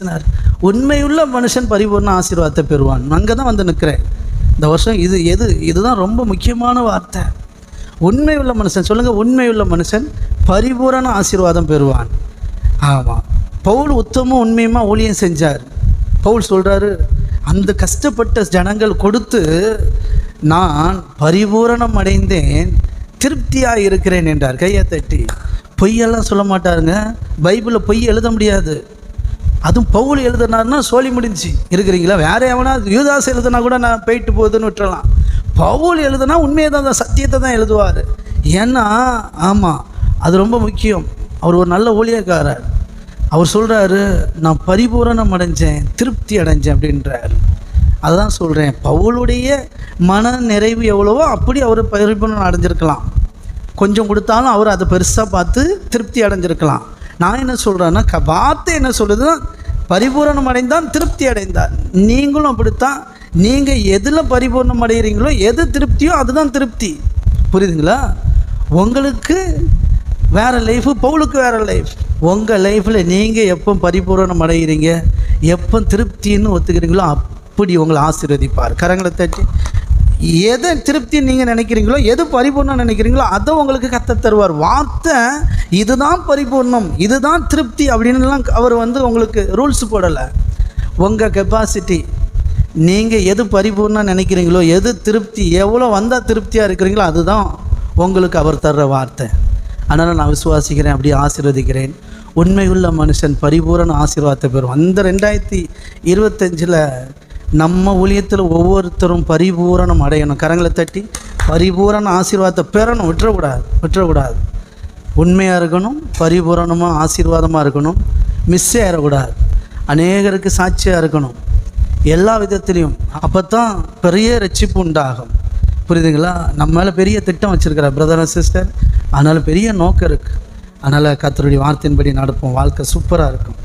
பேசினார் உண்மையுள்ள மனுஷன் பரிபூர்ண ஆசீர்வாதத்தை பெறுவான். அங்கே தான் வந்து நிற்கிறேன். இந்த வருஷம் இது எது? இதுதான் ரொம்ப முக்கியமான வார்த்தை. உண்மையுள்ள மனுஷன் சொல்லுங்கள் உண்மையுள்ள மனுஷன் பரிபூரண ஆசீர்வாதம் பெறுவான். ஆமாம் பவுல் உத்தமும் உண்மையுமா ஊழியம் செஞ்சார்? பவுல் சொல்கிறாரு அந்த கஷ்டப்பட்ட ஜனங்கள் கொடுத்து நான் பரிபூரணம் அடைந்தேன் திருப்தியாக இருக்கிறேன் என்றார். கையை தட்டி. பொய்யெல்லாம் சொல்ல மாட்டாருங்க. பைபிளில் பொய் எழுத முடியாது. அதுவும் பவுல் எழுதுனாருன்னா சோழி முடிஞ்சு இருக்கிறீங்களா? வேற எவனா யூதாஸ் எழுதுனா கூட நான் போயிட்டு போகுதுன்னு விட்டுறலாம். பவுல் எழுதுனா உண்மையை தான் சத்தியத்தை தான் எழுதுவார். ஏன்னா ஆமாம் அது ரொம்ப முக்கியம். அவர் ஒரு நல்ல ஊழியக்காரர். அவர் சொல்கிறாரு நான் பரிபூரணம் அடைஞ்சேன் திருப்தி அடைஞ்சேன் அப்படின்றார். அதுதான் சொல்கிறேன் பவுலுடைய மன நிறைவு எவ்வளவோ அப்படி அவர் பரிபூரணம் அடைஞ்சிருக்கலாம். கொஞ்சம் கொடுத்தாலும் அவர் அதை பெருசாக பார்த்து திருப்தி அடைஞ்சிருக்கலாம். நான் என்ன சொல்கிறேன்னா க வார்த்தை என்ன சொல்லுதுன்னா பரிபூரணம் அடைந்தான் திருப்தி அடைந்தார். நீங்களும் அப்படித்தான். நீங்கள் எதில் பரிபூரணம் அடைகிறீங்களோ எது திருப்தியோ அதுதான் திருப்தி. புரியுதுங்களா? உங்களுக்கு வேறு லைஃபு பவுலுக்கு வேறு லைஃப் உங்கள் லைஃப்பில் நீங்கள் எப்போ பரிபூரணம் அடைகிறீங்க எப்போ திருப்தின்னு ஒத்துக்கிறீங்களோ அப்படி உங்களை ஆசீர்வதிப்பார். கரங்களை தட்டி. எதை திருப்தி நீங்கள் நினைக்கிறீங்களோ எது பரிபூர்ணம் நினைக்கிறீங்களோ அதை உங்களுக்கு கத்த தருவார். வார்த்தை இதுதான் பரிபூர்ணம் இதுதான் திருப்தி அப்படின்னுலாம் அவர் வந்து உங்களுக்கு ரூல்ஸ் போடலை. உங்கள் கெப்பாசிட்டி நீங்கள் எது பரிபூர்ணம் நினைக்கிறீங்களோ எது திருப்தி எவ்வளோ வந்தால் திருப்தியாக இருக்கிறீங்களோ அதுதான் உங்களுக்கு அவர் தர்ற வார்த்தை. அதனால் நான் விசுவாசிக்கிறேன் அப்படி ஆசீர்வதிக்கிறேன். உண்மையுள்ள மனுஷன் பரிபூரண ஆசீர்வாதத்தை பெறும் அந்த ரெண்டாயிரத்தி இருபத்தஞ்சில் நம்ம ஊழியத்தில் ஒவ்வொருத்தரும் பரிபூரணம் அடையணும். கரங்களை தட்டி பரிபூரண ஆசீர்வாதத்தை பெறணும். விட்டுறக்கூடாது. விட்டுறக்கூடாது. உண்மையாக இருக்கணும். பரிபூரணமாக ஆசீர்வாதமாக இருக்கணும். மிஸ் ஆகிடக்கூடாது அநேகருக்கு சாட்சியாக இருக்கணும். எல்லா விதத்துலேயும். அப்போ தான் பெரிய ரட்சிப்பு உண்டாகும். புரியுதுங்களா? நம்ம மேலே பெரிய திட்டம் வச்சுருக்கிறார் பிரதர் அண்ட் சிஸ்டர் அதனால் பெரிய நோக்கம் இருக்குது அதனால் கத்தருடைய வார்த்தையின்படி நடப்போம். வாழ்க்கை சூப்பராக இருக்கும்.